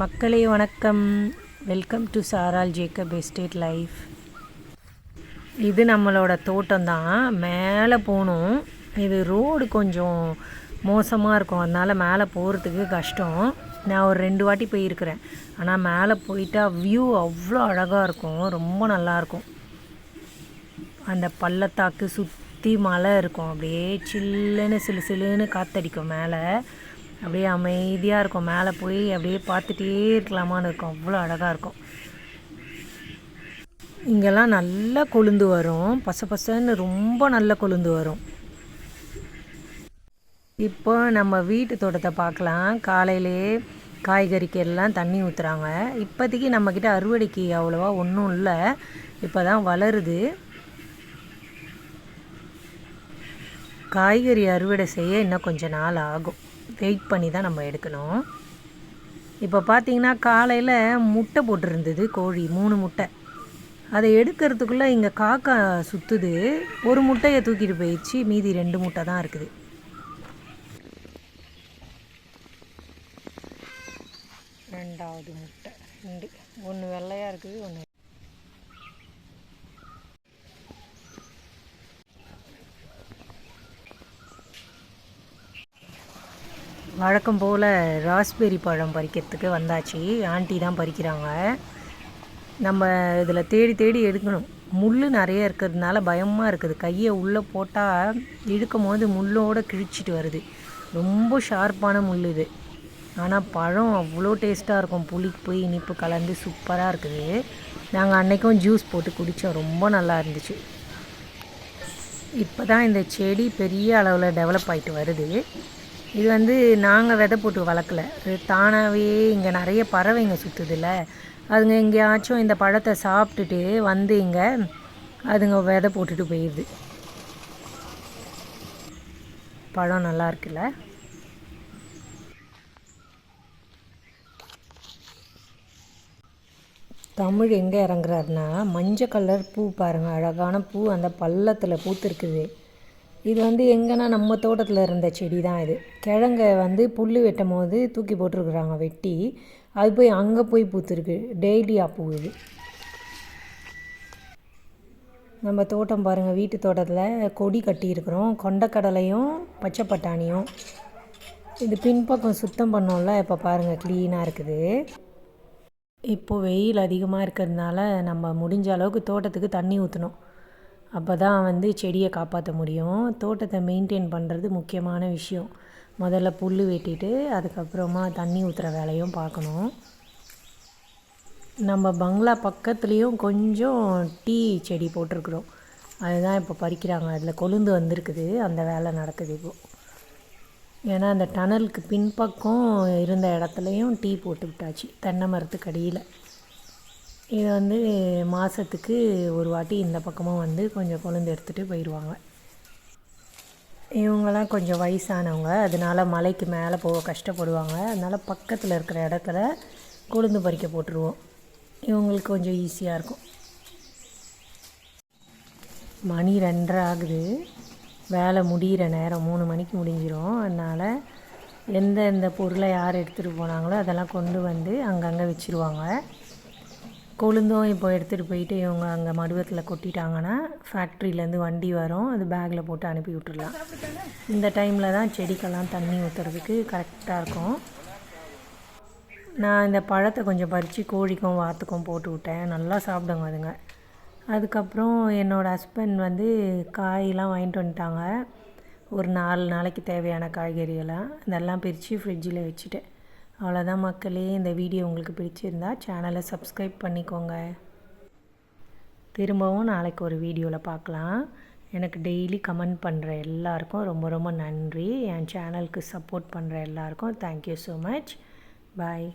மக்களே வணக்கம். Welcome to Saaral Jacob estate life இது நம்மளோட தோட்டம் தான் மேலே போகணும். இது ரோடு கொஞ்சம் மோசமாக இருக்கும். அதனால் மேலே போகிறதுக்கு கஷ்டம். நான் ஒரு ரெண்டு வாட்டி போயிருக்கிறேன். ஆனால் மேலே போயிட்டா வியூ அவ்வளோ அழகாக இருக்கும். ரொம்ப நல்லாயிருக்கும் அந்த பள்ளத்தாக்கு சுற்றி மலை இருக்கும். அப்படியே சில்லுன்னு சிலு சிலுன்னு காற்றடிக்கும் மேலே. அப்படியே அமைதியாக இருக்கும். மேலே போய் அப்படியே பார்த்துட்டே இருக்கலாமான்னு இருக்கும். அவ்வளோ அழகாக இருக்கும். இங்கெல்லாம் நல்லா கொழுந்து வரும். பச பசன்னு ரொம்ப நல்ல கொழுந்து வரும். இப்போ நம்ம வீட்டு தோட்டத்தை பார்க்கலாம். காலையிலே காய்கறிக்கு எல்லாம் தண்ணி ஊற்றுறாங்க இப்போதைக்கு நம்மக்கிட்ட அறுவடைக்கு அவ்வளோவா ஒன்றும் இல்லை. இப்போ தான் வளருது. காய்கறி அறுவடை செய்ய இன்னும் கொஞ்சம் நாள் ஆகும். வெயிட் பண்ணி தான் நம்ம எடுக்கணும். இப்போ பார்த்தீங்கன்னா காலையில் முட்டை போட்டிருந்தது கோழி மூணு முட்டை. அதை எடுக்கிறதுக்குள்ளே இங்கே காக்கா சுற்றுது ஒரு முட்டையை தூக்கிட்டு போயிடுச்சு. மீதி ரெண்டு முட்டை தான் இருக்குது. ரெண்டாவது முட்டை. ரெண்டு. ஒன்று வெள்ளையாக இருக்குது ஒன்று வழக்கம் போல் ராஸ்பெரி பழம் பறிக்கிறதுக்கு வந்தாச்சு. ஆண்டி தான் பறிக்கிறாங்க. நம்ம இதில் தேடி தேடி எடுக்கணும். முள் நிறைய இருக்கிறதுனால பயமாக இருக்குது. கையை உள்ளே போட்டால் இழுக்கும் போது முள்ளோடு கிழிச்சிட்டு வருது. ரொம்ப ஷார்ப்பான முள் இது. ஆனால் பழம் அவ்வளோ டேஸ்ட்டாக இருக்கும். புளிப்பு இனிப்பு கலந்து சூப்பராக இருக்குது. நாங்கள் அன்றைக்கும் ஜூஸ் போட்டு குடித்தோம் ரொம்ப நல்லா இருந்துச்சு. இப்போ தான் இந்த செடி பெரிய அளவில் டெவலப் ஆகிட்டு வருது. இது வந்து நாங்கள் விதை போட்டு வளர்க்கல. தானாகவே இங்கே நிறைய பறவைங்க சுற்றுதில்ல அதுங்க எங்கேயாச்சும் இந்த பழத்தை சாப்பிட்டுட்டு வந்து இங்கே அதுங்க விதை போட்டுட்டு போயிடுது பழம் நல்லா இருக்குல்ல? தமிழ் எங்கே இறங்குறாருன்னா மஞ்சள் கலர் பூ பாருங்கள் அழகான பூ அந்த பள்ளத்தில் பூத்துருக்குது. இது வந்து எங்கன்னா நம்ம தோட்டத்தில் இருந்த செடி தான் இது. கிழங்க வந்து புல் வெட்டும் போது தூக்கி போட்டிருக்குறாங்க வெட்டி. அது போய் அங்கே போய் பூத்துருக்கு. டெய்லியாக பூவுது நம்ம தோட்டம் பாருங்கள் வீட்டு தோட்டத்தில் கொடி கட்டியிருக்கிறோம். கொண்டக்கடலையும் பச்சை பட்டாணியும் இது பின்பக்கம் சுத்தம் பண்ணோம்ல இப்போ பாருங்கள் க்ளீனாக இருக்குது. இப்போது வெயில் அதிகமாக இருக்கிறதுனால நம்ம முடிஞ்ச அளவுக்கு தோட்டத்துக்கு தண்ணி ஊற்றணும் அப்போ தான் வந்து செடியை காப்பாற்ற முடியும். தோட்டத்தை மெயின்டைன் பண்ணுறது முக்கியமான விஷயம். முதல்ல புல் வெட்டிட்டு அதுக்கப்புறமா தண்ணி ஊற்றுற வேலையும் பார்க்கணும். நம்ம பங்களா பக்கத்துலேயும் கொஞ்சம் டீ செடி போட்டிருக்குறோம். அதுதான் இப்போ பறிக்கிறாங்க. அதில் கொழுந்து வந்திருக்குது. அந்த வேலை நடக்குது இப்போது ஏன்னா அந்த டனலுக்கு பின்பக்கம் இருந்த இடத்துலையும் டீ போட்டு விட்டாச்சு. தென்னை மரத்துக்கு அடியில். இது வந்து மாதத்துக்கு ஒரு வாட்டி இந்த பக்கமும் வந்து கொஞ்சம் குழந்தை எடுத்துகிட்டு போயிடுவாங்க. இவங்கெல்லாம் கொஞ்சம் வயசானவங்க. அதனால் மலைக்கு மேலே போக கஷ்டப்படுவாங்க. அதனால் பக்கத்தில் இருக்கிற இடத்துல கொழுந்து பறிக்க போட்டுருவோம். இவங்களுக்கு கொஞ்சம் ஈஸியாக இருக்கும். மணி ரெண்டரை ஆகுது. வேலை முடிகிற நேரம். மூணு மணிக்கு முடிஞ்சிடும் அதனால் எந்தெந்த பொருளை யார் எடுத்துகிட்டு போனாங்களோ அதெல்லாம் கொண்டு வந்து அங்கங்கே வச்சுருவாங்க. கொழுந்தும் இப்போ எடுத்துகிட்டு போயிட்டு இவங்க அங்கே மடுவத்தில் கொட்டிட்டாங்கன்னா ஃபேக்ட்ரியிலேருந்து வண்டி வரும். அது பேக்கில் போட்டு அனுப்பி விட்டுடலாம் இந்த டைமில் தான் செடிக்கெல்லாம் தண்ணி ஊற்றுறதுக்கு கரெக்டாக இருக்கும். நான் இந்த பழத்தை கொஞ்சம் பறித்து கோழிக்கும் வாத்துக்கும் போட்டு விட்டேன். நல்லா சாப்பிடுங்க அதுங்க. அதுக்கப்புறம் என்னோடய ஹஸ்பண்ட் வந்து காயெல்லாம் வாங்கிட்டு வந்துட்டாங்க. ஒரு நாலு நாளைக்கு தேவையான காய்கறியெல்லாம் இதெல்லாம் பிரித்து ஃப்ரிட்ஜில் வச்சுட்டேன். அவ்வளோதான் மக்களே இந்த வீடியோ உங்களுக்கு பிடிச்சிருந்தா சேனலை சப்ஸ்கிரைப் பண்ணிக்கோங்க. திரும்பவும் நாளைக்கு ஒரு வீடியோவில் பார்க்கலாம். எனக்கு டெய்லி கமெண்ட் பண்ணுற எல்லாருக்கும் ரொம்ப ரொம்ப நன்றி. என் சேனலுக்கு சப்போர்ட் பண்ணுற எல்லாருக்கும் தேங்க்யூ ஸோ மச் பாய்